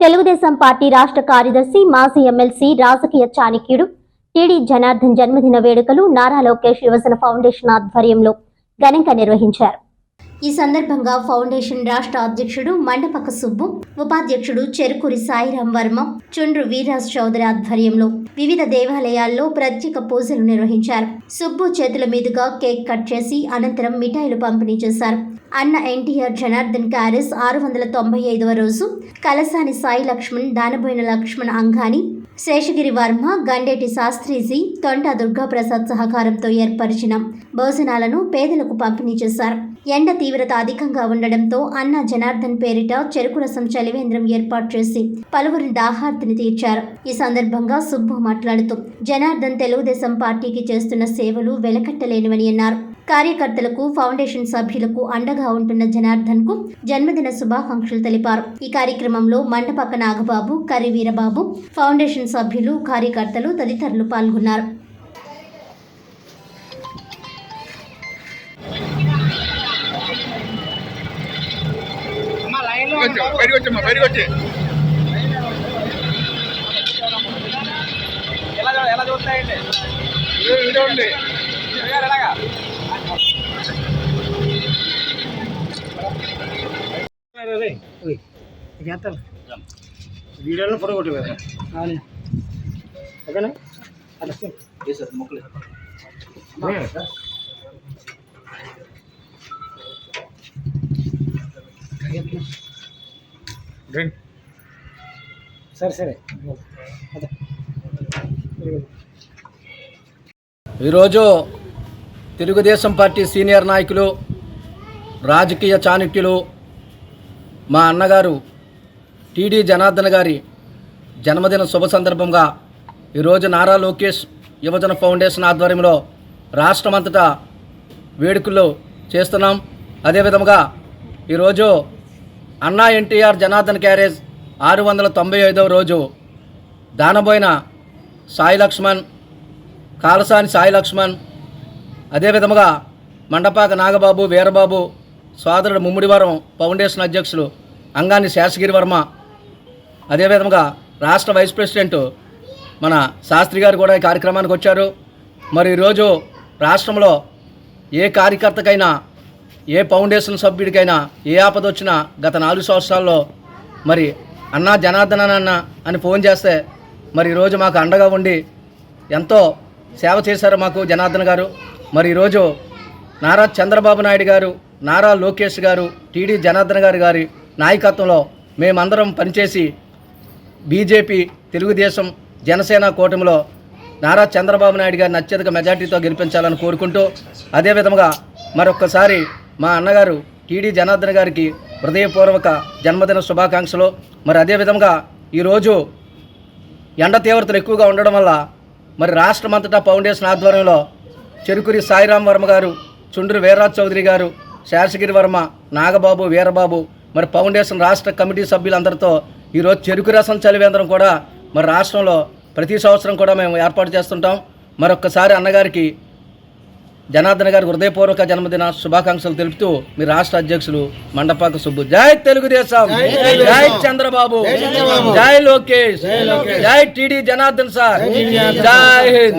Telugu Desam party రాష్ట్ర కార్యదర్శి మాజీ ఎమ్మెల్సీ రాజకీయ చాణక్యుడు టీడీ జనార్దన్ జన్మదిన వేడుకలు నారా లోకేష్ యువజన ఫౌండేషన్ ఆధ్వర్యంలో ఘనంగా నిర్వహించారు. ఈ సందర్భంగా ఫౌండేషన్ రాష్ట్ర అధ్యక్షుడు మండపక సుబ్బు ఉపాధ్యక్షుడు చెరుకూరి సాయిరాం వర్మ చుండ్రు వీరాజ్ చౌదరి ఆధ్వర్యంలో వివిధ దేవాలయాల్లో ప్రత్యేక పూజలు నిర్వహించారు. సుబ్బు చేతుల మీదుగా కేక్ కట్ చేసి అనంతరం మిఠాయిలు పంపిణీ చేశారు. అన్న ఎన్టీఆర్ జనార్దన్ క్యారెస్ ఆరు వందల తొంభై ఐదవ రోజు కలసాని సాయి లక్ష్మణ్ దానబోయిన లక్ష్మణ్ అంగాని శేషగిరి వర్మ గండేటి శాస్త్రిజీ తొండ దుర్గాప్రసాద్ సహకారంతో ఏర్పరిచిన భోజనాలను పేదలకు పంపిణీ చేశారు. ఎండ తీవ్రత అధికంగా ఉండడంతో అన్న జనార్దన్ పేరిట చెరుకు రసం చలివేంద్రం ఏర్పాటు చేసి పలువురి దాహార్తిని తీర్చారు. ఈ సందర్భంగా సుబ్బు మాట్లాడుతూ జనార్దన్ తెలుగుదేశం పార్టీకి చేస్తున్న సేవలు వెలకట్టలేనివని అన్నారు. కార్యకర్తలకు ఫౌండేషన్ సభ్యులకు అండగా ఉంటున్న జనార్దన్కు జన్మదిన శుభాకాంక్షలు తెలిపారు. ఈ కార్యక్రమంలో మండపక్క నాగబాబు కర్రి వీరబాబు ఫౌండేషన్ సభ్యులు కార్యకర్తలు తదితరులు పాల్గొన్నారు. అమ్మా లైన్లో వచ్చి బయటకు వచ్చమ్మా బయటకు వచ్చి ఎలా చూ- ఎలా చూస్తాయండి ఇదే ఉంది గారు ఎలాగా వీడియోలో ఫోటో కొట్టు కదా ఓకేనా రండి. సరే సరే అదే ఈరోజు తెలుగుదేశం పార్టీ సీనియర్ నాయకులు రాజకీయ చాణక్యులు మా అన్నగారు టీడీ జనార్దన్ గారి జన్మదిన శుభ సందర్భంగా ఈరోజు నారా లోకేష్ యువజన ఫౌండేషన్ ఆధ్వర్యంలో రాష్ట్రమంతటా వేడుకలు చేస్తున్నాం. అదేవిధంగా ఈరోజు అన్నా ఎన్టీఆర్ జనార్దన్ క్యారేజ్ ఆరు వందల తొంభై ఐదవ రోజు దానబోయిన సాయి లక్ష్మణ్ కాలసాని సాయి లక్ష్మణ్ అదేవిధముగా మండపాక నాగబాబు వీరబాబు సోదరుడు ముమ్మిడివరం ఫౌండేషన్ అధ్యక్షులు అంగాని శేషగిరి వర్మ అదేవిధముగా రాష్ట్ర వైస్ ప్రెసిడెంట్ మన శాస్త్రి గారు కూడా ఈ కార్యక్రమానికి వచ్చారు. మరి ఈరోజు రాష్ట్రంలో ఏ కార్యకర్తకైనా ఏ ఫౌండేషన్ సభ్యుడికైనా ఏ ఆపద వచ్చినా గత నాలుగు సంవత్సరాల్లో మరి అన్నా జనార్దన అన్న అని ఫోన్ చేస్తే మరి ఈరోజు మాకు అండగా ఉండి ఎంతో సేవ చేశారు మాకు జనార్దన్ గారు. మరి ఈరోజు నారా చంద్రబాబు నాయుడు గారు నారా లోకేష్ గారు టీడీ జనార్దన్ గారు గారి నాయకత్వంలో మేమందరం పనిచేసి బీజేపీ తెలుగుదేశం జనసేన కూటమిలో నారా చంద్రబాబు నాయుడు గారిని అత్యధిక మెజార్టీతో గెలిపించాలని కోరుకుంటూ అదేవిధంగా మరొక్కసారి మా అన్నగారు టీడీ జనార్దన్ గారికి హృదయపూర్వక జన్మదిన శుభాకాంక్షలు. మరి అదేవిధంగా ఈరోజు ఎండ తీవ్రతలు ఎక్కువగా ఉండడం వల్ల మరి రాష్ట్రమంతటా ఫౌండేషన్ ఆధ్వర్యంలో చెరుకురి సాయిరాం వర్మ గారు చుండ్రు వీర్రాజ్ చౌదరి గారు శేషగిరి వర్మ నాగబాబు వీరబాబు మరి ఫౌండేషన్ రాష్ట్ర కమిటీ సభ్యులందరితో ఈరోజు చెరుకు రసం చలివేంద్రం కూడా మరి రాష్ట్రంలో ప్రతి సంవత్సరం కూడా మేము ఏర్పాటు చేస్తుంటాం. మరొక్కసారి అన్నగారికి జనార్దన్ గారి హృదయపూర్వక జన్మదిన శుభాకాంక్షలు తెలుపుతూ మీ రాష్ట్ర అధ్యక్షులు మండపాక సుబ్బు. జై తెలుగుదేశం. జై చంద్రబాబు. జై లోకేష్. జై టీడీ జనార్దన్ సార్. జై హింద్.